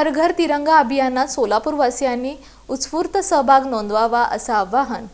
हर घर तिरंगा अभियानात सोलापूरवासियांनी उत्स्फूर्त सहभाग नोंदवावा असं आवाहन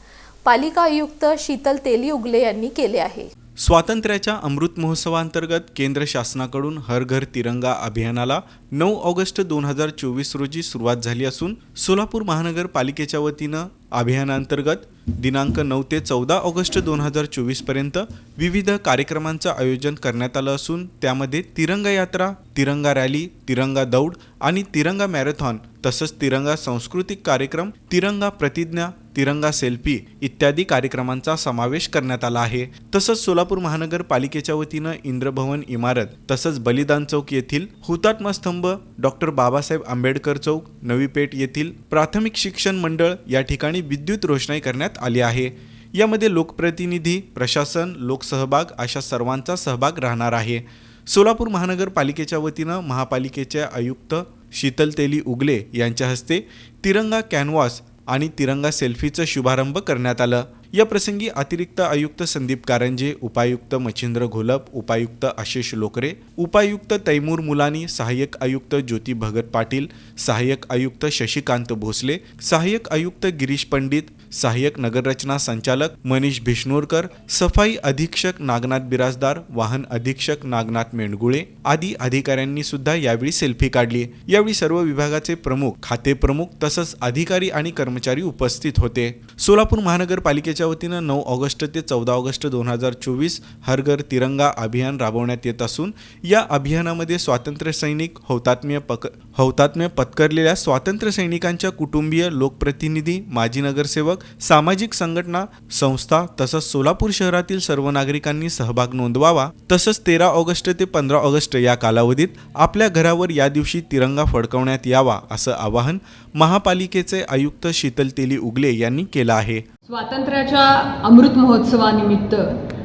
पालिका आयुक्त शीतल तेली उगले यांनी केले आहे. स्वातंत्र्याच्या अमृत महोत्सवांतर्गत केंद्र शासनाकडून हर घर तिरंगा अभियानाला नऊ ऑगस्ट दोन हजार चोवीस रोजी सुरुवात झाली असून सोलापूर महानगरपालिकेच्या वतीनं अभियानांतर्गत दिनांक नऊ ते चौदा ऑगस्ट दोन हजार चोवीसपर्यंत विविध कार्यक्रमांचं आयोजन करण्यात आलं असून त्यामध्ये तिरंगा यात्रा तिरंगा रॅली तिरंगा दौड आणि तिरंगा मॅरेथॉन तसंच तिरंगा सांस्कृतिक कार्यक्रम तिरंगा प्रतिज्ञा तिरंगा सेल्फी इत्यादी कार्यक्रमांचा समावेश करण्यात आला आहे. तसंच सोलापूर महानगरपालिकेच्या वतीनं इंद्रभवन इमारत तसंच बलिदान चौक येथील हुतात्मा स्तंभ डॉक्टर बाबासाहेब आंबेडकर चौक नवी पेठ येथील प्राथमिक शिक्षण मंडळ या ठिकाणी विद्युत रोषणाई करण्यात आली आहे. यामध्ये लोकप्रतिनिधी प्रशासन लोकसहभाग अशा सर्वांचा सहभाग राहणार आहे. सोलापूर महानगरपालिकेच्या वतीनं महापालिकेचे आयुक्त शीतल तेली उगले यांच्या हस्ते तिरंगा कॅनव्हास आणि तिरंगा सेल्फीचं शुभारंभ करण्यात आलं. या प्रसंगी अतिरिक्त आयुक्त संदीप कारंजे उपायुक्त मच्छिंद्र घोलप उपायुक्त आशिष लोकरे उपायुक्त तैमूर मुलानी सहाय्यक आयुक्त ज्योती भगत पाटील सहाय्यक आयुक्त शशिकांत भोसले सहाय्यक आयुक्त गिरीश पंडित सहाय्यक नगररचना संचालक मनीष भिष्णोरकर सफाई अधीक्षक नागनाथ बिराजदार वाहन अधीक्षक नागनाथ मेंडगुळे आदी अधिकाऱ्यांनी सुद्धा यावेळी सेल्फी काढली. यावेळी सर्व विभागाचे प्रमुख खाते प्रमुख तसंच अधिकारी आणि कर्मचारी उपस्थित होते. सोलापूर महानगरपालिकेच्या वतीनं नऊ ऑगस्ट ते चौदा ऑगस्ट दोन हजार चोवीस हरघर तिरंगा अभियान राबवण्यात येत असून या अभियानामध्ये स्वातंत्र्य सैनिक हौतात्म्य पक हौतात्म्य पत्करलेल्या स्वातंत्र्य सैनिकांच्या कुटुंबीय लोकप्रतिनिधी माजी नगरसेवक सामाजिक संघटना संस्था तसंच सोलापूर शहरातील सर्व नागरिकांनी सहभाग नोंदवावा. तसंच तेरा ऑगस्ट ते पंधरा ऑगस्ट या कालावधीत आपल्या घरावर या दिवशी तिरंगा फडकवण्यात यावा असं आवाहन महापालिकेचे आयुक्त शीतल तेली उगले यांनी केलं आहे. स्वातंत्र्याच्या अमृत महोत्सवानिमित्त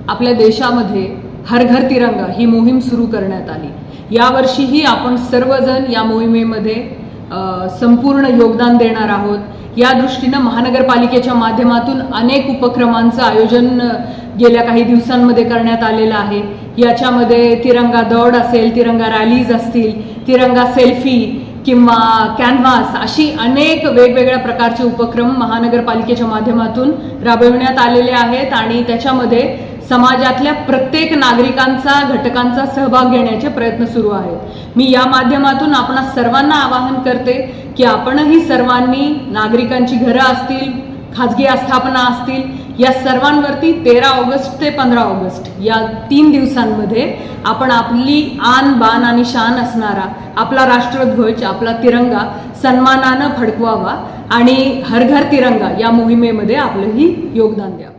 आपल्या देशामध्ये हर घर तिरंगा ही मोहीम सुरू करण्यात आली. यावर्षीही आपण सर्वजण या मोहिमेमध्ये संपूर्ण योगदान देणार आहोत. या दृष्टीनं महानगरपालिकेच्या माध्यमातून अनेक उपक्रमांचं आयोजन गेल्या काही दिवसांमध्ये करण्यात आलेलं आहे. याच्यामध्ये तिरंगा दौड असेल तिरंगा रॅलीज असतील तिरंगा सेल्फी किंवा कॅनव्हास अशी अनेक वेगवेगळ्या प्रकारचे उपक्रम महानगरपालिकेच्या माध्यमातून राबविण्यात आलेले आहेत आणि त्याच्यामध्ये समाजातल्या प्रत्येक नागरिकांचा घटकांचा सहभाग घेण्याचे प्रयत्न सुरू आहेत. मी या माध्यमातून आपणा सर्वांना आवाहन करते की आपणही सर्वांनी नागरिकांची घरं असतील खाजगी आस्थापना असतील या सर्वांवरती तेरा ऑगस्ट ते पंधरा ऑगस्ट या तीन दिवसांमध्ये आपण आपली आन बान आणि शान असणारा आपला राष्ट्रध्वज आपला तिरंगा सन्मानानं फडकवावा आणि हर घर तिरंगा या मोहिमेमध्ये आपलंही योगदान द्यावं.